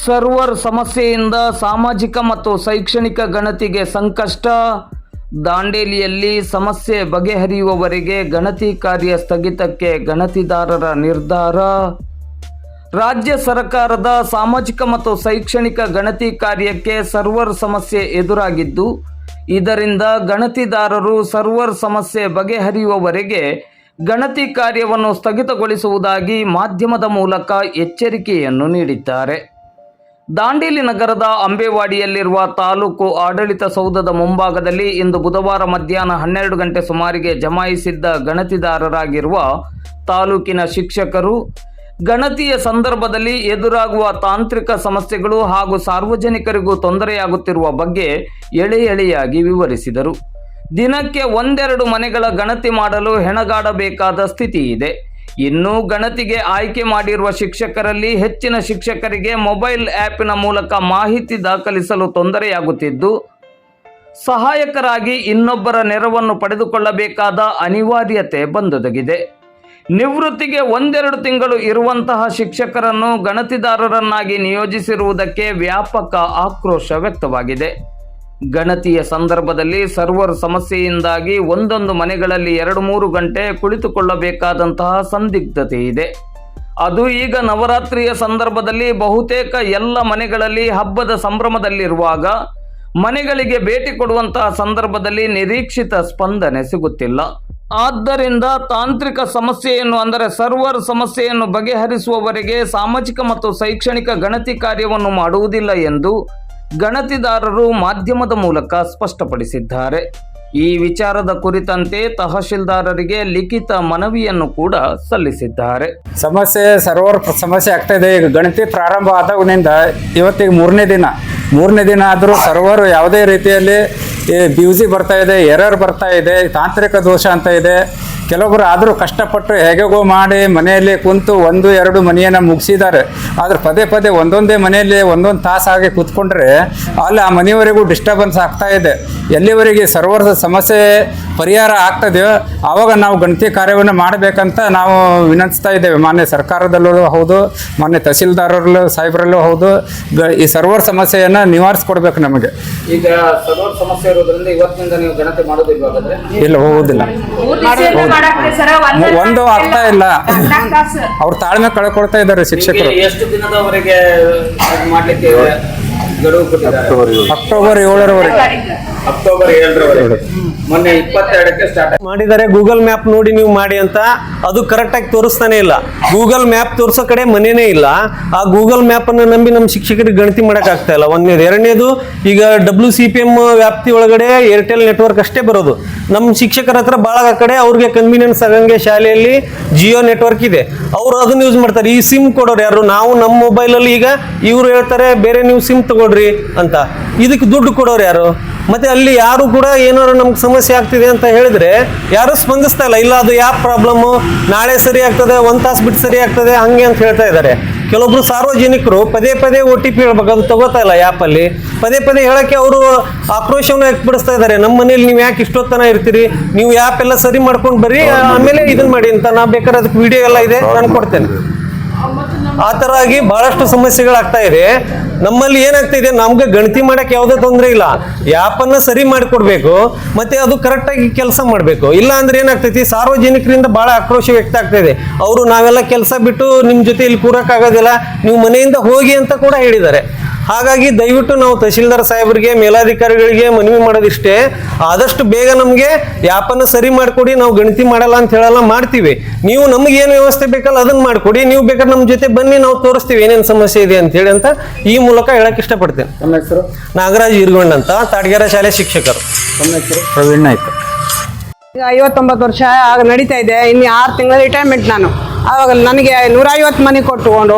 Server ಸಮಸ್ಯೆಯಿಂದ ಸಾಮಾಜಿಕ ಮತ್ತು ಶೈಕ್ಷಣಿಕ ಗಣತಿಗೆ ಸಂಕಷ್ಟ. ದಾಂಡೇಲಿಯಲ್ಲಿ ಸಮಸ್ಯೆ ಬಗೆಹರಿಯುವವರೆಗೆ ಗಣತಿ ಕಾರ್ಯ ಸ್ಥಗಿತಕ್ಕೆ ಗಣತಿದಾರರ ನಿರ್ಧಾರ. ರಾಜ್ಯ ಸರ್ಕಾರದ ಸಾಮಾಜಿಕ ಮತ್ತು ಶೈಕ್ಷಣಿಕ ಗಣತಿ ಕಾರ್ಯಕ್ಕೆ ಸರ್ವರ್ ಸಮಸ್ಯೆ ಎದುರಾಗಿದ್ದು, ಇದರಿಂದ ಗಣತಿದಾರರು ಸರ್ವರ್ ಸಮಸ್ಯೆ ಬಗೆಹರಿಯುವವರೆಗೆ ಗಣತಿ ಕಾರ್ಯವನ್ನು ಸ್ಥಗಿತಗೊಳಿಸುವುದಾಗಿ ಮಾಧ್ಯಮದ ಮೂಲಕ ಎಚ್ಚರಿಕೆಯನ್ನು ನೀಡಿದ್ದಾರೆ. ದಾಂಡೇಲಿ ನಗರದ ಅಂಬೇವಾಡಿಯಲ್ಲಿರುವ ತಾಲೂಕು ಆಡಳಿತ ಸೌಧದ ಮುಂಭಾಗದಲ್ಲಿ ಇಂದು ಬುಧವಾರ ಮಧ್ಯಾಹ್ನ ಹನ್ನೆರಡು ಗಂಟೆ ಸುಮಾರಿಗೆ ಜಮಾಯಿಸಿದ್ದ ಗಣತಿದಾರರಾಗಿರುವ ತಾಲೂಕಿನ ಶಿಕ್ಷಕರು, ಗಣತಿಯ ಸಂದರ್ಭದಲ್ಲಿ ಎದುರಾಗುವ ತಾಂತ್ರಿಕ ಸಮಸ್ಯೆಗಳು ಹಾಗೂ ಸಾರ್ವಜನಿಕರಿಗೂ ತೊಂದರೆಯಾಗುತ್ತಿರುವ ಬಗ್ಗೆ ಎಳೆ ಎಳೆಯಾಗಿ ವಿವರಿಸಿದರು. ದಿನಕ್ಕೆ ಒಂದೆರಡು ಮನೆಗಳ ಗಣತಿ ಮಾಡಲು ಹೆಣಗಾಡಬೇಕಾದ ಸ್ಥಿತಿ ಇದೆ. ಇನ್ನು ಗಣತಿಗೆ ಆಯ್ಕೆ ಮಾಡಿರುವ ಶಿಕ್ಷಕರಲ್ಲಿ ಹೆಚ್ಚಿನ ಶಿಕ್ಷಕರಿಗೆ ಮೊಬೈಲ್ ಆ್ಯಪಿನ ಮೂಲಕ ಮಾಹಿತಿ ದಾಖಲಿಸಲು ತೊಂದರೆಯಾಗುತ್ತಿದ್ದು, ಸಹಾಯಕರಾಗಿ ಇನ್ನೊಬ್ಬರ ನೆರವನ್ನು ಪಡೆದುಕೊಳ್ಳಬೇಕಾದ ಅನಿವಾರ್ಯತೆ ಬಂದೊದಗಿದೆ. ನಿವೃತ್ತಿಗೆ ಒಂದೆರಡು ತಿಂಗಳು ಇರುವಂತಹ ಶಿಕ್ಷಕರನ್ನು ಗಣತಿದಾರರನ್ನಾಗಿ ನಿಯೋಜಿಸಿರುವುದಕ್ಕೆ ವ್ಯಾಪಕ ಆಕ್ರೋಶ ವ್ಯಕ್ತವಾಗಿದೆ. ಗಣತಿಯ ಸಂದರ್ಭದಲ್ಲಿ ಸರ್ವರ್ ಸಮಸ್ಯೆಯಿಂದಾಗಿ ಒಂದೊಂದು ಮನೆಗಳಲ್ಲಿ ಎರಡು ಮೂರು ಗಂಟೆ ಕುಳಿತುಕೊಳ್ಳಬೇಕಾದಂತಹ ಸಂದಿಗ್ಧತೆ ಇದೆ. ಅದು ಈಗ ನವರಾತ್ರಿಯ ಸಂದರ್ಭದಲ್ಲಿ ಬಹುತೇಕ ಎಲ್ಲ ಮನೆಗಳಲ್ಲಿ ಹಬ್ಬದ ಸಂಭ್ರಮದಲ್ಲಿರುವಾಗ ಮನೆಗಳಿಗೆ ಭೇಟಿ ಕೊಡುವಂತಹ ಸಂದರ್ಭದಲ್ಲಿ ನಿರೀಕ್ಷಿತ ಸ್ಪಂದನೆ ಸಿಗುತ್ತಿಲ್ಲ. ಆದ್ದರಿಂದ ತಾಂತ್ರಿಕ ಸಮಸ್ಯೆಯನ್ನು ಅಂದರೆ ಸರ್ವರ್ ಸಮಸ್ಯೆಯನ್ನು ಬಗೆಹರಿಸುವವರೆಗೆ ಸಾಮಾಜಿಕ ಮತ್ತು ಶೈಕ್ಷಣಿಕ ಗಣತಿ ಕಾರ್ಯವನ್ನು ಮಾಡುವುದಿಲ್ಲ ಎಂದು ಗಣತಿದಾರರು ಮಾಧ್ಯಮದ ಮೂಲಕ ಸ್ಪಷ್ಟಪಡಿಸಿದ್ದಾರೆ. ಈ ವಿಚಾರದ ಕುರಿತಂತೆ ತಹಶೀಲ್ದಾರರಿಗೆ ಲಿಖಿತ ಮನವಿಯನ್ನು ಕೂಡ ಸಲ್ಲಿಸಿದ್ದಾರೆ. ಸಮಸ್ಯೆ, ಸರ್ವರ್ ಸಮಸ್ಯೆ ಆಗ್ತಾ ಇದೆ. ಈಗ ಗಣತಿ ಪ್ರಾರಂಭ ಆದಾಗಿನಿಂದ ಇವತ್ತಿಗೆ ಮೂರನೇ ದಿನ. ಮೂರನೇ ದಿನ ಆದರೂ ಸರ್ವರ್ ಯಾವುದೇ ರೀತಿಯಲ್ಲಿ ಬ್ಯೂಸಿ ಬರ್ತಾ ಇದೆ ಎರರ್ ಬರ್ತಾ ಇದೆ, ತಾಂತ್ರಿಕ ದೋಷ ಅಂತ ಇದೆ. ಕೆಲವೊಬ್ಬರು ಆದರೂ ಕಷ್ಟಪಟ್ಟು ಹೇಗೆಗೋ ಮಾಡಿ ಮನೆಯಲ್ಲಿ ಕುಂತು ಒಂದು, ಎರಡು ಮನೆಯನ್ನು ಮುಗಿಸಿದ್ದಾರೆ. ಆದರೆ ಪದೇ ಪದೇ ಒಂದೊಂದೇ ಮನೆಯಲ್ಲಿ ಒಂದೊಂದು ತಾಸಾಗಿ ಕೂತ್ಕೊಂಡ್ರೆ ಅಲ್ಲಿ, ಆ ಮನೆಯವರೆಗೂ ಡಿಸ್ಟರ್ಬೆನ್ಸ್ ಆಗ್ತಾ ಇದೆ. ಎಲ್ಲಿವರೆಗೆ ಸರ್ವರ್ ಸಮಸ್ಯೆ ಪರಿಹಾರ ಆಗ್ತದೆ ಆವಾಗ ನಾವು ಗಣತಿ ಕಾರ್ಯವನ್ನು ಮಾಡಬೇಕಂತ ನಾವು ವಿನಂತಿಸ್ತಾ ಇದ್ದೇವೆ. ಮಾನ್ಯ ಸರ್ಕಾರದಲ್ಲೂ ಹೌದು ಮಾನ್ಯ ತಹಸೀಲ್ದಾರರಲ್ಲೂ ಸಾಹೇಬರಲ್ಲೂ ಹೌದು. ಗ- ಈ ಸರ್ವರ್ ಸಮಸ್ಯೆಯನ್ನು ನಿವಾರಿಸ್ಕೊಡ್ಬೇಕು ನಮಗೆ. ಈಗ ಸರ್ವರ್ ಸಮಸ್ಯೆ ಇರೋದ್ರಿಂದ ಇವತ್ತಿನಿಂದ ನೀವು ಗಣತಿ ಹಾಗಾದ್ರೆ? ಇಲ್ಲ ಹೋಗುದಿಲ್ಲ. ಒಂದು ಆಗ್ತಾ ಇಲ್ಲ. ಅವ್ರು ತಾಳ್ಮೆ ಕಳ್ಕೊಳ್ತಾ ಇದ್ದಾರೆ ಶಿಕ್ಷಕರು. ಎಷ್ಟು ದಿನದವರೆಗೆ ಮಾಡ್ಲಿಕ್ಕೆ ಗಡುವು ಕೊಟ್ಟಿದ್ದಾರೆ. ಅಕ್ಟೋಬರ್ ಏಳರವರೆಗೆ ಅಕ್ಟೋಬರ್ ಏಳರವರೆಗೆ ಮೊನ್ನೆ ಇಪ್ಪತ್ತೆರಡಕ್ಕೆ ಸ್ಟಾರ್ಟ್ ಮಾಡಿದ್ದಾರೆ ಗೂಗಲ್ ಮ್ಯಾಪ್ ನೋಡಿ ನೀವು ಮಾಡಿ ಅಂತ ಅದು ಕರೆಕ್ಟಾಗಿ ತೋರಿಸ್ತಾನೆ ಇಲ್ಲ. ಗೂಗಲ್ ಮ್ಯಾಪ್ ತೋರಿಸೋ ಕಡೆ ಮನೇನೇ ಇಲ್ಲ. ಆ ಗೂಗಲ್ ಮ್ಯಾಪ್ ಅನ್ನು ನಂಬಿ ನಮ್ಮ ಶಿಕ್ಷಕರಿಗೆ ಗಣತಿ ಮಾಡಕ್ ಆಗ್ತಾ ಇಲ್ಲ. ಒಂದನೇದು. ಎರಡನೇದು ಈಗ ಡಬ್ಲ್ಯೂ ಸಿ ಪಿ ಎಂ ವ್ಯಾಪ್ತಿ ಒಳಗಡೆ ಏರ್ಟೆಲ್ ನೆಟ್ವರ್ಕ್ ಅಷ್ಟೇ ಬರೋದು. ನಮ್ಮ ಶಿಕ್ಷಕರ ಹತ್ರ ಭಾಳ ಕಡೆ ಅವ್ರಿಗೆ ಕನ್ವೀನಿಯನ್ಸ್ ಆಗಂಗೆ ಶಾಲೆಯಲ್ಲಿ ಜಿಯೋ ನೆಟ್ವರ್ಕ್ ಇದೆ. ಅವರು ಅದನ್ನ ಯೂಸ್ ಮಾಡ್ತಾರೆ. ಈ ಸಿಮ್ ಕೊಡೋರು ಯಾರು? ನಾವು ನಮ್ಮ ಮೊಬೈಲಲ್ಲಿ ಈಗ ಇವ್ರು ಹೇಳ್ತಾರೆ ಬೇರೆ ನೀವು ಸಿಮ್ ತಗೊಳ್ರಿ ಅಂತ. ಇದಕ್ಕೆ ದುಡ್ಡು ಕೊಡೋರು ಯಾರು? ಮತ್ತೆ ಅಲ್ಲಿ ಯಾರು ಕೂಡ ಏನಾದ್ರು ನಮ್ಗೆ ಸಮಸ್ಯೆ ಆಗ್ತಿದೆ ಅಂತ ಹೇಳಿದ್ರೆ ಯಾರು ಸ್ಪಂದಿಸ್ತಾ ಇಲ್ಲ. ಇಲ್ಲ, ಅದು ಯಾವ ಪ್ರಾಬ್ಲಮ್ಮು ನಾಳೆ ಸರಿ ಆಗ್ತದೆ, ಒಂದ್ ತಾಸು ಬಿಟ್ಟು ಸರಿ ಆಗ್ತದೆ, ಹಂಗೆ ಅಂತ ಹೇಳ್ತಾ ಇದ್ದಾರೆ. ಕೆಲವೊಬ್ರು ಸಾರ್ವಜನಿಕರು ಪದೇ ಪದೇ ಒ ಟಿ ಪಿ ಹೇಳ್ಬೇಕು, ಅದು ತಗೋತಾ ಇಲ್ಲ ಆ್ಯಪಲ್ಲಿ ಪದೇ ಪದೇ ಹೇಳಕ್ಕೆ ಅವರು ಆಕ್ರೋಶವನ್ನು ವ್ಯಕ್ತಪಡಿಸ್ತಾ ಇದ್ದಾರೆ. ನಮ್ಮ ಮನೇಲಿ ನೀವು ಯಾಕೆ ಇಷ್ಟೊತ್ತನ ಇರ್ತೀರಿ? ನೀವು ಆ್ಯಪ್ ಎಲ್ಲ ಸರಿ ಮಾಡ್ಕೊಂಡು ಬರ್ರಿ, ಆಮೇಲೆ ಇದನ್ನ ಮಾಡಿ ಅಂತ. ನಾ ಬೇಕಾದ್ರೆ ಅದಕ್ಕೆ ವಿಡಿಯೋ ಎಲ್ಲ ಇದೆ, ನಾನು ಕೊಡ್ತೇನೆ. ಆ ಥರ ಆಗಿ ಬಹಳಷ್ಟು ಸಮಸ್ಯೆಗಳಾಗ್ತಾ ಇದೆ. ನಮ್ಮಲ್ಲಿ ಏನಾಗ್ತಾ ಇದೆ, ನಮ್ಗೆ ಗಣತಿ ಮಾಡಕ್ಕೆ ಯಾವುದೇ ತೊಂದರೆ ಇಲ್ಲ. ಯಾಪನ್ನ ಸರಿ ಮಾಡಿಕೊಡ್ಬೇಕು, ಮತ್ತೆ ಅದು ಕರೆಕ್ಟಾಗಿ ಕೆಲಸ ಮಾಡಬೇಕು. ಇಲ್ಲ ಅಂದ್ರೆ ಏನಾಗ್ತೈತಿ, ಸಾರ್ವಜನಿಕರಿಂದ ಬಹಳ ಆಕ್ರೋಶ ವ್ಯಕ್ತ ಆಗ್ತಾ ಇದೆ. ಅವರು ನಾವೆಲ್ಲ ಕೆಲಸ ಬಿಟ್ಟು ನಿಮ್ಮ ಜೊತೆ ಇಲ್ಲಿ ಕೂರಕ್ಕಾಗೋದಿಲ್ಲ, ನೀವು ಮನೆಯಿಂದ ಹೋಗಿ ಅಂತ ಕೂಡ ಹೇಳಿದ್ದಾರೆ. ಹಾಗಾಗಿ ದಯವಿಟ್ಟು ನಾವು ತಹಶೀಲ್ದಾರ್ ಸಾಹೇಬರಿಗೆ ಮೇಲಾಧಿಕಾರಿಗಳಿಗೆ ಮನವಿ ಮಾಡೋದಿಷ್ಟೇ. ಆದಷ್ಟು ಬೇಗ ನಮಗೆ ಯಾಪನ್ನು ಸರಿ ಮಾಡಿಕೊಡಿ ನಾವು ಗಣತಿ ಮಾಡಲ್ಲ ಅಂತ ಹೇಳಲ್ಲ ಮಾಡ್ತೀವಿ. ನೀವು ನಮ್ಗೆ ಏನು ವ್ಯವಸ್ಥೆ ಬೇಕಲ್ಲ ಅದನ್ನ ಮಾಡಿಕೊಡಿ ನೀವು ಬೇಕಾದ್ರೆ ನಮ್ಮ ಜೊತೆ ಬನ್ನಿ ನಾವು ತೋರಿಸ್ತೀವಿ ಏನೇನು ಸಮಸ್ಯೆ ಇದೆ ಅಂತ ಹೇಳಿ ಅಂತ ಈ ಮೂಲಕ ಹೇಳಕ್ ಇಷ್ಟಪಡ್ತೇನೆ. ನಮ್ಮ ಹೆಸರು? ನಾಗರಾಜ್ ಇರ್ಗೊಂಡ್ ಅಂತ ತಾಡ್ಗೆರೆ ಶಾಲೆ ಶಿಕ್ಷಕರು. ನಮ್ಮ ಹೆಸರು? ಪ್ರವೀಣ್ ಆಯ್ತು ಈಗ ಐವತ್ತೊಂಬತ್ತು ವರ್ಷ ಆಗ ನಡೀತಾ ಇದೆ ಇನ್ನು ಆರು ತಿಂಗಳ ರಿಟೈರ್ಮೆಂಟ್ ನಾನು. ಆವಾಗ ನನಗೆ ನೂರೈವತ್ತು ಮನೆ ಕೊಟ್ಟುಕೊಂಡು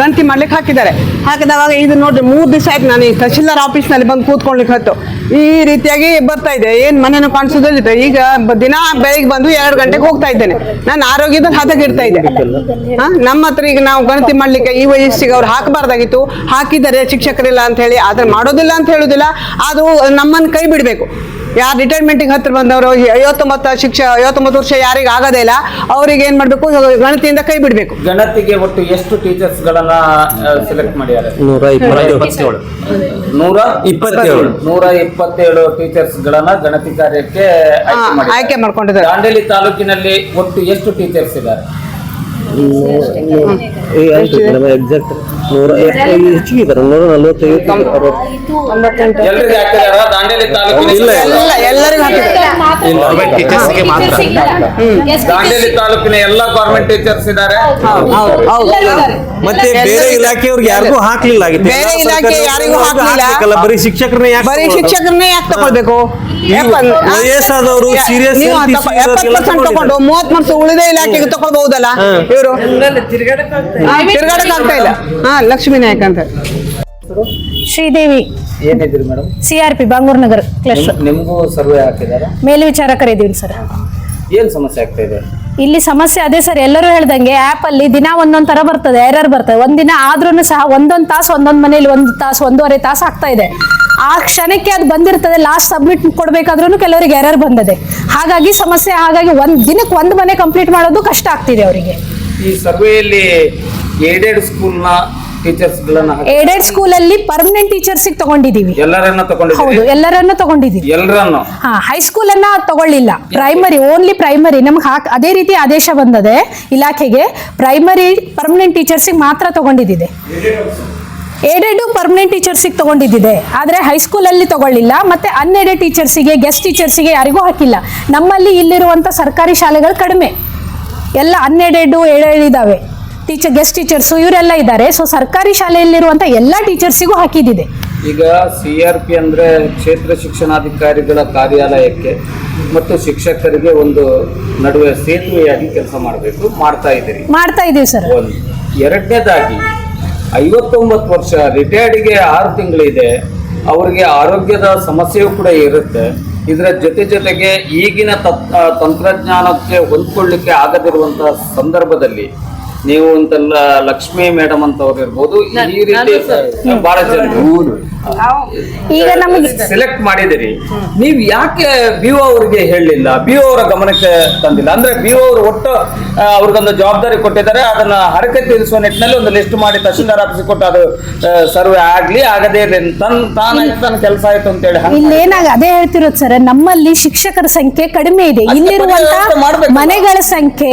ಗಂಟಿ ಮಾಡ್ಲಿಕ್ಕೆ ಹಾಕಿದ್ದಾರೆ. ಹಾಕಿದವಾಗ ಇದು ನೋಡ್ರಿ ಮೂರು ದಿವಸ ಆಯ್ತು ನಾನು ಈ ತಹಶೀಲ್ದಾರ್ ಆಫೀಸ್ನಲ್ಲಿ ಬಂದು ಕೂತ್ಕೊಳ್ಲಿಕ್ಕೆ ಹತ್ತು. ಈ ರೀತಿಯಾಗಿ ಬರ್ತಾ ಇದೆ. ಏನು ಮನೇನು ಕಾಣಿಸೋದಿಲ್ಲ. ಈಗ ದಿನ ಬೆಳಿಗ್ಗೆ ಬಂದು ಎರಡು ಗಂಟೆಗೆ ಹೋಗ್ತಾ ಇದ್ದೇನೆ. ನಾನು ಆರೋಗ್ಯದಲ್ಲಿ ಹದಗೆಡ್ತಾ ಇದೆ ಹಾ, ನಮ್ಮ ಹತ್ರ ಈಗ ನಾವು ಗಣತಿ ಮಾಡ್ಲಿಕ್ಕೆ ಈ ವಯಸ್ಸಿಗೆ ಅವ್ರು ಹಾಕಬಾರ್ದಾಗಿತ್ತು. ಹಾಕಿದ್ದಾರೆ ಶಿಕ್ಷಕರಿಲ್ಲ ಅಂತ ಹೇಳಿ ಆದ್ರೆ ಮಾಡೋದಿಲ್ಲ ಅಂತ ಹೇಳುದಿಲ್ಲ. ಅದು ನಮ್ಮನ್ನು ಕೈ ಬಿಡಬೇಕು. ಯಾರು ರಿಟೈರ್ಮೆಂಟಿಗೆ ಹತ್ರ ಬಂದವರು ಐವತ್ತೊಂಬತ್ತು ಶಿಕ್ಷ ಐವತ್ತೊಂಬತ್ತು ವರ್ಷ ಯಾರಿಗೆ ಆಗೋದೇ ಇಲ್ಲ ಅವ್ರಿಗೆ ಏನ್ ಮಾಡ್ಬೇಕು? ಗಣತಿಯಿಂದ ಕೈ ಬಿಡಬೇಕು. ಗಣತಿಗೆ ಒಟ್ಟು ಎಷ್ಟು ಟೀಚರ್ಸ್ ಗಳನ್ನ ಸೆಲೆಕ್ಟ್ ಮಾಡಿದ್ದಾರೆ? ನೂರ ಇಪ್ಪತ್ತೇಳು. ನೂರ ಇಪ್ಪತ್ತೇಳು. ನೂರ ಇಪ್ಪತ್ತೇಳು ಟೀಚರ್ಸ್ ಗಳನ್ನ ಗಣತಿ ಕಾರ್ಯಕ್ಕೆ ಆಯ್ಕೆ ಮಾಡಿದ್ದಾರೆ. ಆಯ್ಕೆ ಮಾಡ್ಕೊಂಡಿದ್ದಾರೆ. ದಾಂಡೇಲಿ ತಾಲೂಕಿನಲ್ಲಿ ಒಟ್ಟು ಎಷ್ಟು ಟೀಚರ್ಸ್ ಇದ್ದಾರೆ? ಎಕ್ಸಾಕ್ಟ್ ನೂರ ಹೆಚ್ಚಿಗೆ ಇದ್ದಾರೆ ನೂರ ನಲ್ವತ್ತೈದು ಎಲ್ರಿಗೆ ಹಾಕಿದಾರ ದಾಂಡೇಲಿ ತಾಲೂಕಿನ. ಎಲ್ಲ ಗೌರ್ಮೆಂಟ್ ಟೀಚರ್ಸ್ ಇದ್ದಾರೆ. ಹೌದು ಹೌದು ಮತ್ತೆ ಬೇರೆ ಇಲಾಖೆಯವ್ರಿಗೆ ಯಾರಿಗೂ ಹಾಕ್ಲಿಲ್ಲ ಬೇರೆ ಇಲಾಖೆ ಯಾರಿಗೂ ಹಾಕ್ಲಿಲ್ಲ. ಬರೀ ಶಿಕ್ಷಕರನ್ನೇ ಯಾಕೆ ಬರೀ? ಶಿಕ್ಷಕರನ್ನೇ ಯಾಕೆ ತಗೊಳ್ಬೇಕು? ವಯಸ್ಸಾದವರು, ಸೀರಿಯಸ್ ತಗೊಂಡು ಮೂವತ್ತ್ ವರ್ಷ ಉಳಿದ ಇಲಾಖೆಗೆ ತಗೊಳ್ಬಹುದಲ್ಲ? ಇವರು? ತಿರ್ಗಾಡಕ್ ಆಗ್ತಾ ಇಲ್ಲ. ಹಾ ಲಕ್ಷ್ಮೀ ನಾಯಕ್ ಅಂತ. Sridevi. Madam? C R P Bangur Nagar cluster ನಿಮಗೂ ಸರ್ವೆ ಮೇಲ್ವಿಚಾರಕರಿದ್ದೀವಿ ಸರ್. ಏನ್ ಸಮಸ್ಯೆ ಆಗ್ತಾ ಇದೆ? ಇಲ್ಲಿ ಸಮಸ್ಯೆ ಅದೇ ಸರ್ ಎಲ್ಲರೂ ಹೇಳ್ದಂಗೆ ಆಪ್ ಅಲ್ಲಿ ದಿನ ಒಂದೊಂದ್ ತರ ಬರ್ತದೆ ಎರರ್ ಬರ್ತದೆ. ಒಂದಿನ ಆದ್ರೂ ಸಹ ಒಂದೊಂದ್ ತಾಸು ಒಂದೊಂದ್ ಮನೆಯಲ್ಲಿ ಒಂದ್ ತಾಸು ಒಂದೂವರೆ ತಾಸು ಆಗ್ತಾ ಇದೆ. ಆ ಕ್ಷಣಕ್ಕೆ ಅದು ಬಂದಿರ್ತದೆ ಲಾಸ್ಟ್ ಸಬ್ಮಿಟ್ ಕೊಡ್ಬೇಕಾದ್ರೂ ಕೆಲವರಿಗೆ ಎರರ್ ಬಂದದೆ. ಹಾಗಾಗಿ ಸಮಸ್ಯೆ ಹಾಗಾಗಿ ಒಂದ್ ದಿನಕ್ಕೆ ಒಂದ್ ಮನೆ ಕಂಪ್ಲೀಟ್ ಮಾಡೋದು ಕಷ್ಟ ಆಗ್ತಿದೆ ಅವರಿಗೆ. ಈ ಸರ್ವೆಯಲ್ಲಿ ಏಡೆಡ್ ಸ್ಕೂಲ್ನ ಟೀಚರ್ಸ್ ಗಳನ್ನ ಸ್ಕೂಲ್ ಅಲ್ಲಿ ಪರ್ಮನೆಂಟ್ ಟೀಚರ್ಸ್ ತಗೊಂಡಿದೀವಿ ಎಲ್ಲರನ್ನ ಹೌದು ಎಲ್ಲರನ್ನ ತಗೊಂಡಿದ್ದೀವಿ. ತಗೊಂಡಿದೀವಿ ಎಲ್ಲರನ್ನು? ಹಾ ಹೈಸ್ಕೂಲ್ ಅನ್ನ ತಗೊಳ್ಳಿಲ್ಲ. ಪ್ರೈಮರಿ ಓನ್ಲಿ ಪ್ರೈಮರಿ ನಮ್ಗೆ ಹಾಕ್ ಅದೇ ರೀತಿ ಆದೇಶ ಬಂದದೆ ಇಲಾಖೆಗೆ ಪ್ರೈಮರಿ ಪರ್ಮನೆಂಟ್ ಟೀಚರ್ಸ್ ಮಾತ್ರ ತಗೊಂಡಿದ್ದಿದೆ ಏಡೆಡ್ ಪರ್ಮನೆಂಟ್ ಟೀಚರ್ಸಿಗೆ ತಗೊಂಡಿದ್ದಿದೆ ಹೈಸ್ಕೂಲ್ ಅಲ್ಲಿ ತಗೊಳ್ಳಿಲ್ಲ ಮತ್ತೆ ಅನ್ಎಡೆಡ್ ಟೀಚರ್ಸಿಗೆ ಗೆಸ್ಟ್ ಟೀಚರ್ಸಿಗೆ ಯಾರಿಗೂ ಹಾಕಿಲ್ಲ. ನಮ್ಮಲ್ಲಿ ಇಲ್ಲಿರುವಂತ ಸರ್ಕಾರಿ ಶಾಲೆಗಳು ಕಡಿಮೆ. ಎಲ್ಲ ಅನ್ಎಡೆಡ್ ಹೇಳಿದಾವೆ ಟೀಚರ್ ಗೆಸ್ಟ್ ಟೀಚರ್ಸು ಇವರೆಲ್ಲ ಇದ್ದಾರೆ ಸೊ ಸರ್ಕಾರಿ ಶಾಲೆಯಲ್ಲಿರುವಂಥ ಎಲ್ಲ ಟೀಚರ್ಸಿಗೂ ಹಾಕಿದ್ದಿದೆ. ಈಗ ಸಿ ಆರ್ ಪಿ ಅಂದ್ರೆ ಕ್ಷೇತ್ರ ಶಿಕ್ಷಣಾಧಿಕಾರಿಗಳ ಕಾರ್ಯಾಲಯಕ್ಕೆ ಮತ್ತು ಶಿಕ್ಷಕರಿಗೆ ಒಂದು ನಡುವೆ ಸೇತುವೆಯಾಗಿ ಕೆಲಸ ಮಾಡಬೇಕು ಮಾಡ್ತಾ ಇದ್ದೀರಿ. ಮಾಡ್ತಾ ಇದ್ದೀವಿ ಸರ್ ಒಂದು. ಎರಡನೇದಾಗಿ ಐವತ್ತೊಂಬತ್ತು ವರ್ಷ ರಿಟೈರ್ಡ್ಗೆ ಆರು ತಿಂಗಳಿದೆ. ಅವರಿಗೆ ಆರೋಗ್ಯದ ಸಮಸ್ಯೆಯೂ ಕೂಡ ಇರುತ್ತೆ. ಇದರ ಜೊತೆ ಜೊತೆಗೆ ಈಗಿನ ತತ್- ತಂತ್ರಜ್ಞಾನಕ್ಕೆ ಹೊಂದ್ಕೊಳ್ಳಿಕ್ಕೆ ಆಗದಿರುವಂತಹ ಸಂದರ್ಭದಲ್ಲಿ ನೀವು ಅಂತೆಲ್ಲ ಲಕ್ಷ್ಮಿ ಮೇಡಮ್ ಅಂತವ್ರು ಇರ್ಬೋದು ಈ ರೀತಿ ಬಹಳ ಜನರು ಈಗ ನಮಗೆ ಸೆಲೆಕ್ಟ್ ಮಾಡಿದಿರಿ ನೀವು ಯಾಕೆ ಬಿ ಒ ಅವರಿಗೆ ಹೇಳಲಿಲ್ಲ ಬಿ ಒ ಅವರ ಗಮನಕ್ಕೆ ತಂದಿಲ್ಲ? ಅಂದ್ರೆ ಬಿ ಒ ಅವರು ಒಟ್ಟು ಅವ್ರಿಗೊಂದು ಜವಾಬ್ದಾರಿ ಕೊಟ್ಟಿದ್ದಾರೆ. ಅದನ್ನ ಹರಕೆ ತೀರಿಸುವ ನಿಟ್ಟಿನಲ್ಲಿ ಒಂದು ಲಿಸ್ಟ್ ಮಾಡಿ ತಹಶೀಲ್ದಾರ್ ಆಫೀಸ್ ಕೊಟ್ಟು ಅದು ಸರ್ವೆ ಆಗ್ಲಿ ಆಗದೇ ಇರಲಿ ತನ್ ತಾನಾಗಿ ತನ್ನ ಕೆಲಸ ಆಯ್ತು ಅಂತ ಹೇಳಿ ಇಲ್ಲಿ ಏನಾಗ ಅದೇ ಹೇಳ್ತಿರೋದು ಸರ್ ನಮ್ಮಲ್ಲಿ ಶಿಕ್ಷಕರ ಸಂಖ್ಯೆ ಕಡಿಮೆ ಇದೆ. ಇಲ್ಲಿರುವಂತ ಮನೆಗಳ ಸಂಖ್ಯೆ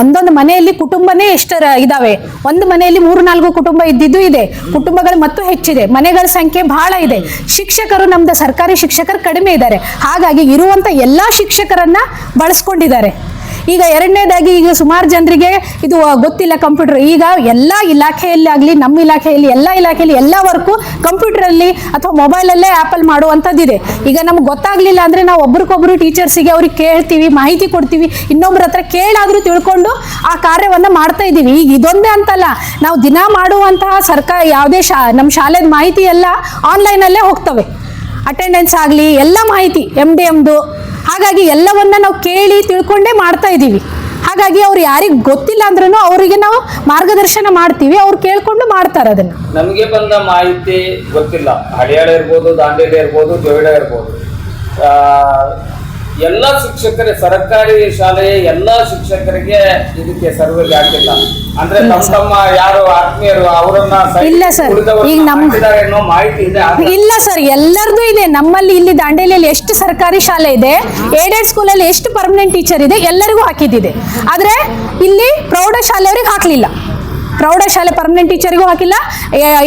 ಒಂದೊಂದು ಮನೆಯಲ್ಲಿ ಕುಟುಂಬನೇ ಎಷ್ಟರ ಇದಾವೆ? ಒಂದು ಮನೆಯಲ್ಲಿ ಮೂರು ನಾಲ್ಕು ಕುಟುಂಬ ಇದ್ದಿದ್ದು ಇದೆ. ಕುಟುಂಬಗಳು ಮತ್ತು ಹೆಚ್ಚಿದೆ. ಮನೆಗಳ ಸಂಖ್ಯೆ ಬಹಳ ಇದೆ. ಶಿಕ್ಷಕರು ನಮ್ದು ಸರ್ಕಾರಿ ಶಿಕ್ಷಕರು ಕಡಿಮೆ ಇದ್ದಾರೆ. ಹಾಗಾಗಿ ಇರುವಂತ ಎಲ್ಲಾ ಶಿಕ್ಷಕರನ್ನ ಬಳಸ್ಕೊಂಡಿದ್ದಾರೆ. ಈಗ ಎರಡನೇದಾಗಿ ಈಗ ಸುಮಾರು ಜನರಿಗೆ ಇದು ಗೊತ್ತಿಲ್ಲ ಕಂಪ್ಯೂಟರ್. ಈಗ ಎಲ್ಲ ಇಲಾಖೆಯಲ್ಲಿ ಆಗಲಿ, ನಮ್ಮ ಇಲಾಖೆಯಲ್ಲಿ, ಎಲ್ಲ ಇಲಾಖೆಯಲ್ಲಿ, ಎಲ್ಲ ವರ್ಕು ಕಂಪ್ಯೂಟರಲ್ಲಿ ಅಥವಾ ಮೊಬೈಲಲ್ಲೇ ಆ್ಯಪಲ್ಲಿ ಮಾಡುವಂಥದ್ದಿದೆ. ಈಗ ನಮ್ಗೆ ಗೊತ್ತಾಗ್ಲಿಲ್ಲ ಅಂದರೆ ನಾವು ಒಬ್ರಿಗೊಬ್ರು ಟೀಚರ್ಸಿಗೆ ಅವ್ರಿಗೆ ಕೇಳ್ತೀವಿ, ಮಾಹಿತಿ ಕೊಡ್ತೀವಿ, ಇನ್ನೊಬ್ರ ಹತ್ರ ಕೇಳಾದರೂ ತಿಳ್ಕೊಂಡು ಆ ಕಾರ್ಯವನ್ನು ಮಾಡ್ತಾ ಇದ್ದೀವಿ. ಈಗ ಇದೊಂದೇ ಅಂತಲ್ಲ, ನಾವು ದಿನ ಮಾಡುವಂತಹ ಸರ್ಕಾರ ಯಾವುದೇ ಶಾ ನಮ್ಮ ಶಾಲೆದ ಮಾಹಿತಿ ಎಲ್ಲ ಆನ್ಲೈನಲ್ಲೇ ಹೋಗ್ತವೆ. ಅಟೆಂಡೆನ್ಸ್ ಆಗಲಿ, ಎಲ್ಲ ಮಾಹಿತಿ ಎಂ ಡಿ ಎಮ್ದು ಹಾಗಾಗಿ ಎಲ್ಲವನ್ನ ನಾವು ಕೇಳಿ ತಿಳ್ಕೊಂಡೇ ಮಾಡ್ತಾ ಇದ್ದೀವಿ. ಹಾಗಾಗಿ ಅವ್ರು ಯಾರಿಗೆ ಗೊತ್ತಿಲ್ಲ ಅಂದ್ರೂ ಅವರಿಗೆ ನಾವು ಮಾರ್ಗದರ್ಶನ ಮಾಡ್ತೀವಿ, ಅವ್ರು ಕೇಳ್ಕೊಂಡು ಮಾಡ್ತಾರೆ ಅದನ್ನ. ನಮಗೆ ಬಂದ ಮಾಹಿತಿ ಗೊತ್ತಿಲ್ಲ. ಹಳಿಯಾಳ ಇರ್ಬೋದು, ದಾಂಡೇಲಿ ಇರ್ಬೋದು ಜೋಯಿಡ ಇರ್ಬೋದು. ಎಲ್ಲ ಶಿಕ್ಷಕರೇ ಸರ್ಕಾರಿ ಶಾಲೆಯ ಎಲ್ಲ ಶಿಕ್ಷಕರಿಗೆ ಇದಕ್ಕೆ ಸರ್ವೆ ಹಾಕಿಲ್ಲ. ಅಂದ್ರೆ ತಮ್ಮ ತಮ್ಮ ಯಾರು ಆತ್ಮೀಯರು ಅವರನ್ನ ಇಲ್ಲ ಸರ್. ಈಗ ನಮ್ಮ- ಮಾಹಿತಿ ಇದೆ ಇಲ್ಲ ಸರ್ ಎಲ್ಲರದು ಇದೆ. ನಮ್ಮಲ್ಲಿ ಇಲ್ಲಿ ದಾಂಡೇಲಿಯಲ್ಲಿ ಎಷ್ಟು ಸರ್ಕಾರಿ ಶಾಲೆ ಇದೆ ಏಡೆಡ್ ಸ್ಕೂಲಲ್ಲಿ ಎಷ್ಟು ಪರ್ಮನೆಂಟ್ ಟೀಚರ್ ಇದೆ ಎಲ್ಲರಿಗೂ ಹಾಕಿದ್ದಿದೆ. ಆದರೆ ಇಲ್ಲಿ ಪ್ರೌಢಶಾಲೆಯವ್ರಿಗೆ ಹಾಕಲಿಲ್ಲ. ಪ್ರೌಢಶಾಲೆ ಪರ್ಮನೆಂಟ್ ಟೀಚರಿಗೂ ಹಾಕಿಲ್ಲ.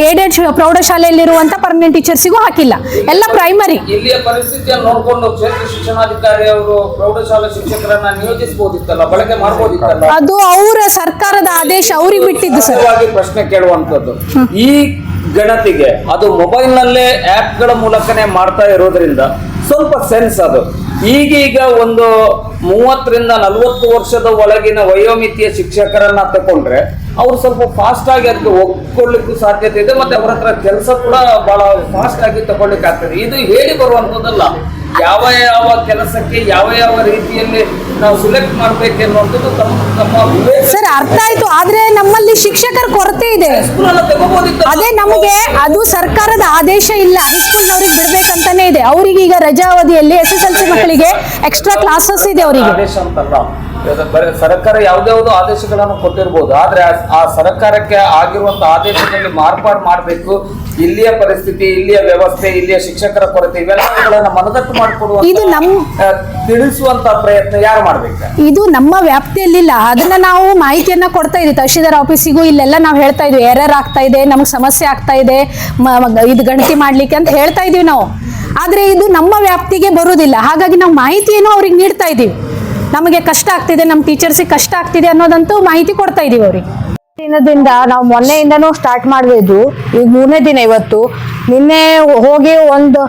ಏಡೆಡ್ ಪ್ರೌಢಶಾಲೆಯಲ್ಲಿರುವಂಥ ಪರ್ಮನೆಂಟ್ ಟೀಚರ್ಸಿಗೂ ಹಾಕಿಲ್ಲ. ಎಲ್ಲ ಪ್ರೈಮರಿ ಇಲ್ಲಿಯ ಪರಿಸ್ಥಿತಿಯನ್ನು ನೋಡ್ಕೊಂಡು ಕ್ಷೇತ್ರ ಶಿಕ್ಷಣಾಧಿಕಾರಿ ಅವರು ಪ್ರೌಢಶಾಲಾ ಶಿಕ್ಷಕರನ್ನ ನಿಯೋಜಿಸಬಹುದಿತ್ತಲ್ಲ ಬಳಕೆ ಮಾಡಬಹುದಿತ್ತಲ್ಲ ಅದು ಅವರ ಸರ್ಕಾರದ ಆದೇಶ ಅವ್ರಿಗೆ ಬಿಟ್ಟಿದ್ದು ಸರ್. ಪ್ರಶ್ನೆ ಕೇಳುವಂತದ್ದು ಈ ಗಣತಿಗೆ ಅದು ಮೊಬೈಲ್ ನಲ್ಲೇ ಆಪ್ಗಳ ಮೂಲಕನೇ ಮಾಡ್ತಾ ಇರೋದ್ರಿಂದ ಸ್ವಲ್ಪ ಸೆನ್ಸ್ ಅದು. ಈಗೀಗ ಒಂದು ಮೂವತ್ತರಿಂದ ನಲವತ್ತು ವರ್ಷದ ಒಳಗಿನ ವಯೋಮಿತಿಯ ಶಿಕ್ಷಕರನ್ನ ತಕೊಂಡ್ರೆ ಅವ್ರು ಸ್ವಲ್ಪ ಫಾಸ್ಟ್ ಆಗಿ ಅದಕ್ಕೆ ಒಪ್ಕೊಳ್ಳಿಕ್ಕೂ ಸಾಧ್ಯತೆ ಇದೆ ಮತ್ತೆ ಅವ್ರ ಹತ್ರ ಕೆಲಸ ಕೂಡ ಬಹಳ ಫಾಸ್ಟ್ ಆಗಿ ತಗೊಳ್ಳಿಕ್ಕೆ ಆಗ್ತದೆ. ಇದು ಹೇಳಿ ಬರುವಂತದ್ದಲ್ಲ. ಯಾವ ಯಾವ ಕೆಲಸಕ್ಕೆ ಯಾವ ಯಾವ ರೀತಿಯಲ್ಲಿ ನಾವು ಸಿಲೆಕ್ಟ್ ಮಾಡ್ಬೇಕು ಅನ್ನುವಂಥದ್ದು ತಮ್ಮ ತಮ್ಮ ಸರ್ ಅರ್ಥ ಆಯ್ತು. ಆದ್ರೆ ನಮ್ಮಲ್ಲಿ ಶಿಕ್ಷಕರ ಕೊರತೆ ಇದೆ. ಅದೇ ನಮಗೆ ಅದು ಸರ್ಕಾರದ ಆದೇಶ ಇಲ್ಲ. ಹೈಸ್ಕೂಲ್ನವ್ರಿಗೆ ಬಿಡ್ಬೇಕಂತಾನೆ ಇದೆ. ಅವರಿಗೆ ಈಗ ರಜಾ ಅವಧಿಯಲ್ಲಿ ಎಸ್ ಎಸ್ ಎಲ್ ಸಿ ಮಕ್ಕಳಿಗೆ ಎಕ್ಸ್ಟ್ರಾ ಕ್ಲಾಸಸ್ ಇದೆ ಅವರಿಗೆ. ಆದೇಶ ಅಂತಲ್ಲ. ಬರೀ ಸರ್ಕಾರ ಯಾವ್ದ್ಯಾವ್ದು ಆದೇಶಗಳನ್ನು ಕೊಟ್ಟಿರ್ಬೋದು. ಆದ್ರೆ ಆ- ಸರ್ಕಾರಕ್ಕೆ ಆಗಿರುವಂತ ಆದೇಶದಲ್ಲಿ ಮಾರ್ಪಾಡು ಮಾಡಬೇಕು. ಇಲ್ಲಿಯ ಪರಿಸ್ಥಿತಿ ಇಲ್ಲಿಯ ವ್ಯವಸ್ಥೆ ಇಲ್ಲಿಯ ಶಿಕ್ಷಕರ ಕೊರತೆ ಇವೆಲ್ಲಗಳನ್ನ ಮನದಟ್ಟು ಮಾಡಿಕೊಡುವ ಇದು ನಮ್ಮ ತಿಳಿಸುವಂತ ಪ್ರಯತ್ನ ಯಾರು ಮಾಡ್ಬೇಕು? ಇದು ನಮ್ಮ ವ್ಯಾಪ್ತಿಯಲ್ಲಿಲ್ಲ. ಅದನ್ನ ನಾವು ಮಾಹಿತಿಯನ್ನ ಕೊಡ್ತಾ ಇದ್ವಿ ತಹಶೀಲ್ದಾರ್ ಆಫೀಸಿಗೂ ಇಲ್ಲೆಲ್ಲ ನಾವು ಹೇಳ್ತಾ ಇದ್ವಿ ಎರರ್ ಆಗ್ತಾ ಇದೆ ನಮ್ಗೆ ಸಮಸ್ಯೆ ಆಗ್ತಾ ಇದೆ. ಇದು ಗಣತಿ ಮಾಡ್ಲಿಕ್ಕೆ ಅಂತ ಹೇಳ್ತಾ ಇದೀವಿ ನಾವು. ಆದ್ರೆ ಇದು ನಮ್ಮ ವ್ಯಾಪ್ತಿಗೆ ಬರುವುದಿಲ್ಲ. ಹಾಗಾಗಿ ನಾವು ಮಾಹಿತಿಯನ್ನು ಅವ್ರಿಗೆ ನೀಡ್ತಾ ಇದೀವಿ ನಮಗೆ ಕಷ್ಟ ಆಗ್ತಿದೆ ನಮ್ಮ ಟೀಚರ್ಸಿಗೆ ಕಷ್ಟ ಆಗ್ತಿದೆ ಅನ್ನೋದಂತೂ ಮಾಹಿತಿ ಕೊಡ್ತಾ ಇದೀವಿ ಅವ್ರಿಗೆ. ದಿನದಿಂದ ನಾವು ಮೊನ್ನೆಯಿಂದನೂ ಸ್ಟಾರ್ಟ್ ಮಾಡಬೇಕು ಈಗ ಮೂರನೇ ದಿನ ಇವತ್ತು. ನಿನ್ನೆ ಹೋಗಿ ಒಂದು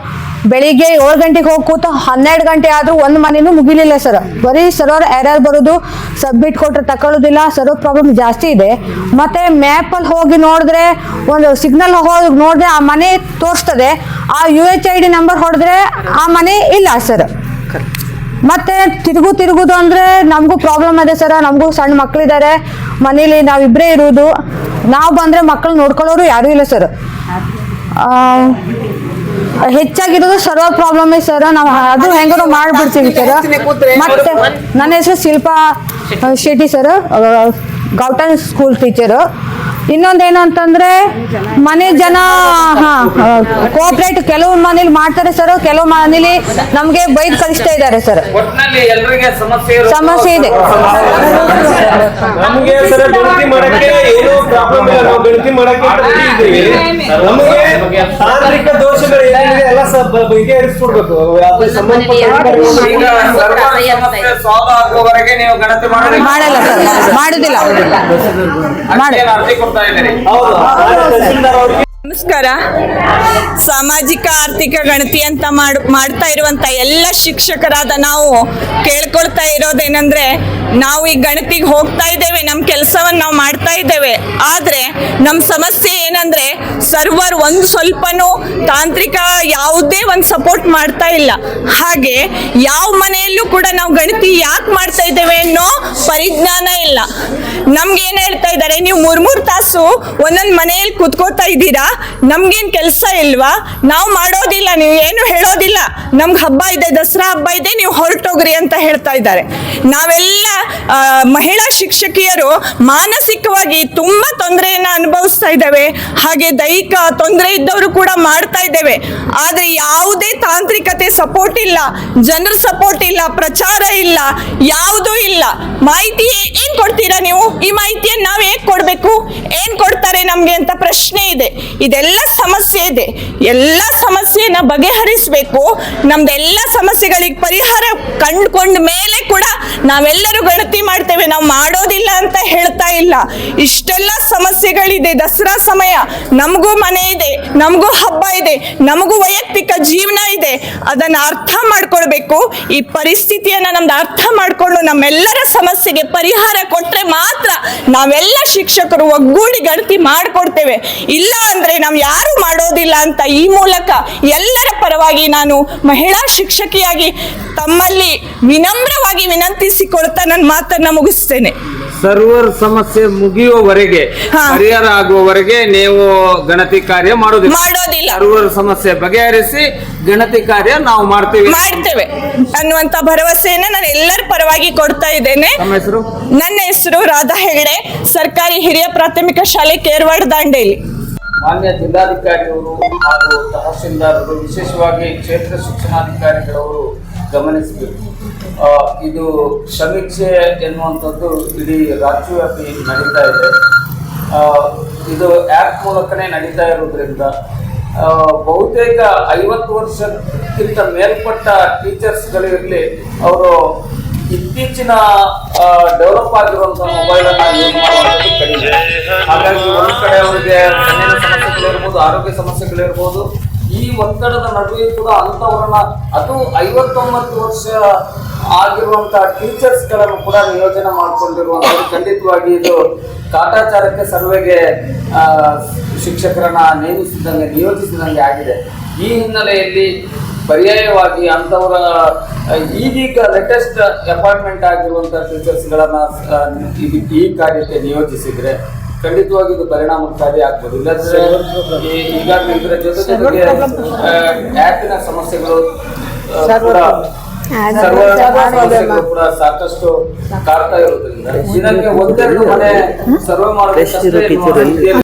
ಬೆಳಿಗ್ಗೆ ಏಳು ಗಂಟೆಗೆ ಹೋಗಿ ಕೂತು ಹನ್ನೆರಡು ಗಂಟೆ ಆದರೂ ಒಂದು ಮನೇನು ಮುಗಿಲಿಲ್ಲ ಸರ್ ಬರೀ ಸರ್ವರ್ ಎರರ್ ಬರೋದು ಸಬ್ಮಿಟ್ ಕೊಟ್ಟರೆ ತಗೊಳ್ಳೋದಿಲ್ಲ ಸರ್ ಪ್ರಾಬ್ಲಮ್ ಜಾಸ್ತಿ ಇದೆ. ಮತ್ತೆ ಮ್ಯಾಪಲ್ಲಿ ಹೋಗಿ ನೋಡಿದ್ರೆ, ಒಂದು ಸಿಗ್ನಲ್ ಹೋಗಿ ನೋಡಿದ್ರೆ ಆ ಮನೆ ತೋರಿಸ್ತದೆ, ಆ U H I D number ಹೊಡೆದ್ರೆ ಆ ಮನೆ ಇಲ್ಲ ಸರ್ ಮತ್ತೆ ತಿರುಗು ತಿರುಗುದು ಅಂದ್ರೆ ನಮಗೂ ಪ್ರಾಬ್ಲಮ್ ಇದೆ ಸರ್ ನಮಗೂ ಸಣ್ಣ ಮಕ್ಕಳಿದ್ದಾರೆ ಮನೇಲಿ ನಾವಿಬ್ಬರೇ ಇರುವುದು ನಾವು ಬಂದ್ರೆ ಮಕ್ಕಳು ನೋಡ್ಕೊಳ್ಳೋರು ಯಾರು ಇಲ್ಲ ಸರ್. ಹೆಚ್ಚಾಗಿರೋದು ಸರ್ವರ್ ಪ್ರಾಬ್ಲಮ್ ಸರ್. ನಾವು ಅದು ಹೆಂಗಾರು ಮಾಡ್ಬಿಡ್ತೀವಿ ಸರ್. ಮತ್ತೆ ನನ್ನ ಹೆಸರು ಶಿಲ್ಪಾ ಶೆಟ್ಟಿ ಸರ್. ಗೌಟನ್ ಸ್ಕೂಲ್ ಟೀಚರು ಇನ್ನೊಂದೇನು ಅಂತಂದ್ರೆ ಮನೆ ಜನ ಹಾ ಕೋಆಪರೇಟ್ ಕೆಲವು ಮನೇಲಿ ಮಾಡ್ತಾರೆ ಸರ್ ಕೆಲವು ಮನೇಲಿ ನಮ್ಗೆ ಬೈದ್ ಕಳಿಸ್ತಾ ಇದ್ದಾರೆ ಸರ್ ಒಟ್ಟಿನಲ್ಲಿ ಎಲ್ಲರಿಗೆ ಸಮಸ್ಯೆ ಇದೆ. ನಮಗೆ ಸರ್ ಗಣತಿ ಮಾಡಕ್ಕೆ ಏನೋ ಪ್ರಾಬ್ಲಮ್ ಇಲ್ಲ. ನಾವು ಗಣತಿ ಮಾಡಕ್ಕೆ ready ಇದ್ದೀವಿ ನಮಗೆ ತಾಂತ್ರಿಕ ದೋಷಗಳು ಏನಿದೆ ಎಲ್ಲ ಸ್ವಲ್ಪ ಬಗೆಹರಿಸ್ಕೊಡ್ಬೇಕು ಅದು ಸಂಬಂಧಪಟ್ಟ ಈಗ ಅಧಿಕಾರಿಗಳು ಸರ್ವರ್ ಸಮಸ್ಯೆ ಸಾಲ್ವ್ ಆಗುವವರೆಗೆ ನೀವು ಗಣತಿ ಮಾಡೋದಿಲ್ಲ ಮಾಡಲ್ಲ ಸರ್ ಮಾಡುದಿಲ್ಲ. ಅರ್ಜಿ ಕೊಡ್ತಾ ನಮಸ್ಕಾರ ಸಾಮಾಜಿಕ ಆರ್ಥಿಕ ಗಣತಿ ಅಂತ ಮಾಡ್ ಮಾಡ್ತಾ ಇರುವಂತ ಎಲ್ಲ ಶಿಕ್ಷಕರಾದ ನಾವು ಕೇಳ್ಕೊಳ್ತಾ ಇರೋದೇನೆಂದ್ರೆ ನಾವು ಈ ಗಣತಿಗೆ ಹೋಗ್ತಾ ಇದ್ದೇವೆ ನಮ್ಮ ಕೆಲಸವನ್ನು ನಾವು ಮಾಡ್ತಾ ಇದ್ದೇವೆ ಆದರೆ ನಮ್ಮ ಸಮಸ್ಯೆ ಏನಂದ್ರೆ ಸರ್ವರ್ ಒಂದು ಸ್ವಲ್ಪನೂ ತಾಂತ್ರಿಕ ಯಾವುದೇ ಒಂದು ಸಪೋರ್ಟ್ ಮಾಡ್ತಾ ಇಲ್ಲ ಹಾಗೆ ಯಾವ ಮನೆಯಲ್ಲೂ ಕೂಡ ನಾವು ಗಣತಿ ಯಾಕೆ ಮಾಡ್ತಾ ಇದ್ದೇವೆ ಅನ್ನೋ ಪರಿಜ್ಞಾನ ಇಲ್ಲ ನಮ್ಗೆ ಏನ್ ಹೇಳ್ತಾ ಇದ್ದಾರೆ? ನೀವು ಮೂರ್ ಮೂರ್ ತಾಸು ಒಂದೊಂದ್ ಮನೆಯಲ್ಲಿ ಕುತ್ಕೋತಾ ಇದ್ದೀರಾ? ನಮ್ಗೇನ್ ಕೆಲಸ ಇಲ್ವಾ? ನಾವು ಮಾಡೋದಿಲ್ಲ, ನೀವು ಏನು ಹೇಳೋದಿಲ್ಲ. ನಮ್ಗೆ ಹಬ್ಬ ಇದೆ, ದಸರಾ ಹಬ್ಬ ಇದೆ, ನೀವು ಹೊರಟೋಗ್ರಿ ಅಂತ ಹೇಳ್ತಾ ಇದ್ದಾರೆ. ನಾವೆಲ್ಲ ಮಹಿಳಾ ಶಿಕ್ಷಕಿಯರು ಮಾನಸಿಕವಾಗಿ ತುಂಬಾ ತೊಂದರೆಯನ್ನ ಅನುಭವಿಸ್ತಾ ಇದ್ದೇವೆ. ಹಾಗೆ ದೈಹಿಕ ತೊಂದರೆ ಇದ್ದವರು ಕೂಡ ಮಾಡ್ತಾ ಇದ್ದೇವೆ. ಆದ್ರೆ ಯಾವುದೇ ತಾಂತ್ರಿಕತೆ ಸಪೋರ್ಟ್ ಇಲ್ಲ, ಜನರ ಸಪೋರ್ಟ್ ಇಲ್ಲ, ಪ್ರಚಾರ ಇಲ್ಲ, ಯಾವುದೂ ಇಲ್ಲ. ಮಾಹಿತಿ ಏನ್ ಕೊಡ್ತೀರಾ ನೀವು? ಈ ಮಾಹಿತಿಯನ್ನು ನಾವು ಹೇಗ್ ಕೊಡ್ಬೇಕು? ಏನ್ ಕೊಡ್ತಾರೆ ನಮ್ಗೆ ಅಂತ ಪ್ರಶ್ನೆ ಇದೆ. ಇದೆಲ್ಲ ಸಮಸ್ಯೆ ಇದೆ. ಎಲ್ಲ ಸಮಸ್ಯೆನ ಬಗೆಹರಿಸಬೇಕು. ನಮ್ದೆಲ್ಲ ಸಮಸ್ಯೆಗಳಿಗೆ ಪರಿಹಾರ ಕಂಡುಕೊಂಡ ಮೇಲೆ ಕೂಡ ನಾವೆಲ್ಲರೂ ಗಣತಿ ಮಾಡ್ತೇವೆ. ನಾವು ಮಾಡೋದಿಲ್ಲ ಅಂತ ಹೇಳ್ತಾ ಇಲ್ಲ. ಇಷ್ಟೆಲ್ಲ ಸಮಸ್ಯೆಗಳಿದೆ. ದಸರಾ ಸಮಯ. ನಮಗೂ ಮನೆ ಇದೆ. ನಮಗೂ ಹಬ್ಬ ಇದೆ. ನಮಗೂ ವೈಯಕ್ತಿಕ ಜೀವನ ಇದೆ. ಅದನ್ನ ಅರ್ಥ ಮಾಡ್ಕೊಳ್ಬೇಕು. ಈ ಪರಿಸ್ಥಿತಿಯನ್ನ ನಮ್ದು ಅರ್ಥ ಮಾಡ್ಕೊಂಡು ನಮ್ಮೆಲ್ಲರ ಸಮಸ್ಯೆಗೆ ಪರಿಹಾರ ಕೊಟ್ರೆ ಮಾತ್ರ ನಾವೆಲ್ಲ ಶಿಕ್ಷಕರು ಒಗ್ಗೂಡಿ ಗಣತಿ ಮಾಡಿಕೊಡ್ತೇವೆ. ಇಲ್ಲ ಅಂದ್ರೆ ನಾವು ಯಾರು ಮಾಡೋದಿಲ್ಲ ಅಂತ ಈ ಮೂಲಕ ಎಲ್ಲರ ಪರವಾಗಿ ನಾನು ಮಹಿಳಾ ಶಿಕ್ಷಕಿಯಾಗಿ ತಮ್ಮಲ್ಲಿ ವಿನಮ್ರವಾಗಿ ವಿನಂತಿಸಿಕೊಳ್ತಾ ನನ್ನ ಮಾತನ್ನ ಮುಗಿಸ್ತೇನೆ. ಸರ್ವರ್ ಸಮಸ್ಯೆ ಮುಗಿಯುವವರೆಗೆ. ಪರಿಹಾರ ಆಗುವವರೆಗೆ ನೀವು ಗಣತಿ ಕಾರ್ಯ ಮಾಡೋದಿಲ್ಲ. ಮಾಡೋದಿಲ್ಲ. ಸರ್ವರ್ ಸಮಸ್ಯೆ ಬಗೆಹರಿಸಿ ಗಣತಿ ಕಾರ್ಯ ನಾವು ಮಾಡ್ತೀವಿ. ಮಾಡ್ತೇವೆ. ಅನ್ನುವಂತ ಭರವಸೆಯನ್ನ ನಾನು ಎಲ್ಲರ ಪರವಾಗಿ ಕೊಡ್ತಾ ಇದ್ದೇನೆ. ನಮ್ಮ ಹೆಸರು? ನನ್ನ ಹೆಸರು ರಾಧಾ ಹೆಗಡೆ ಸರ್ಕಾರಿ ಹಿರಿಯ ಪ್ರಾಥಮಿಕ ಶಾಲೆ ಕೇರ್ವಾಡ ದಾಂಡೇಲಿ. ಮಾನ್ಯ ಜಿಲ್ಲಾಧಿಕಾರಿಯವರು ಹಾಗೂ ತಹಸೀಲ್ದಾರರು ವಿಶೇಷವಾಗಿ ಕ್ಷೇತ್ರ ಶಿಕ್ಷಣಾಧಿಕಾರಿಗಳವರು ಗಮನಿಸಬೇಕು. ಇದು ಸಮೀಕ್ಷೆ ಎನ್ನುವಂಥದ್ದು ಇಡೀ ರಾಜ್ಯವ್ಯಾಪಿ ನಡೀತಾ ಇದೆ. ಇದು ಆ್ಯಪ್ ಮೂಲಕನೇ ನಡೀತಾ ಇರೋದ್ರಿಂದ ಬಹುತೇಕ ಐವತ್ತು ವರ್ಷಕ್ಕಿಂತ ಮೇಲ್ಪಟ್ಟ ಟೀಚರ್ಸ್ಗಳಿರಲಿ ಅವರು ಇತ್ತೀಚಿನ ಡೆವಲಪ್ ಆಗಿರುವಂತಹ ಮೊಬೈಲ್ ಅನ್ನ ಯೂಸ್ ಮಾಡುವಂಥದ್ದು ಕಡಿಮೆ. ಹಾಗಾಗಿ ಒಂದ್ ಕಡೆ ಅವರಿಗೆ ಕಣ್ಣಿನ ಸಮಸ್ಯೆಗಳಿರ್ಬೋದು, ಆರೋಗ್ಯ ಸಮಸ್ಯೆಗಳಿರ್ಬೋದು ಈ ಒತ್ತಡದ ನಡುವೆಯೂ ಕೂಡ ಅಂಥವ್ರನ್ನ ಅದು ಐವತ್ತೊಂಬತ್ತು ವರ್ಷ ಆಗಿರುವಂತ ಟೀಚರ್ಸ್ಗಳನ್ನು ಕೂಡ ನಿಯೋಜನೆ ಮಾಡಿಕೊಂಡಿರುವಂಥದ್ದು. ಖಂಡಿತವಾಗಿ ಇದು ಕಾಟಾಚಾರಕ್ಕೆ ಸರ್ವೆಗೆ ಶಿಕ್ಷಕರನ್ನ ನೇಮಿಸಿದಂಗೆ, ನಿಯೋಜಿಸಿದಂಗೆ ಆಗಿದೆ. ಈ ಹಿನ್ನೆಲೆಯಲ್ಲಿ ಪರ್ಯಾಯವಾಗಿ ಅಂಥವರ ಈಗೀಗ ಲೇಟೆಸ್ಟ್ ಅಪಾಯಿಂಟ್ಮೆಂಟ್ ಆಗಿರುವಂಥ ಟೀಚರ್ಸ್ಗಳನ್ನ ಈ ಕಾರ್ಯಕ್ಕೆ ನಿಯೋಜಿಸಿದ್ರೆ ಖಂಡಿತವಾಗಿ ಇದು ಪರಿಣಾಮಕಾರಿ ಆಗ್ಬೋದು. ಇಲ್ಲದ್ರೆ ಈ- ಈಗಾಗಲೇ ಇದರ ಜೊತೆ ಆ್ಯಪಿನ ಸಮಸ್ಯೆಗಳು ಕೂಡ ಕೂಡ ಸಾಕಷ್ಟು ಕಾರ್ತಾ ಇರೋದ್ರಿಂದ ದಿನಕ್ಕೆ ಒಂದೆರಡು ಮನೆ ಸರ್ವೆ ಮಾಡಬೇಕು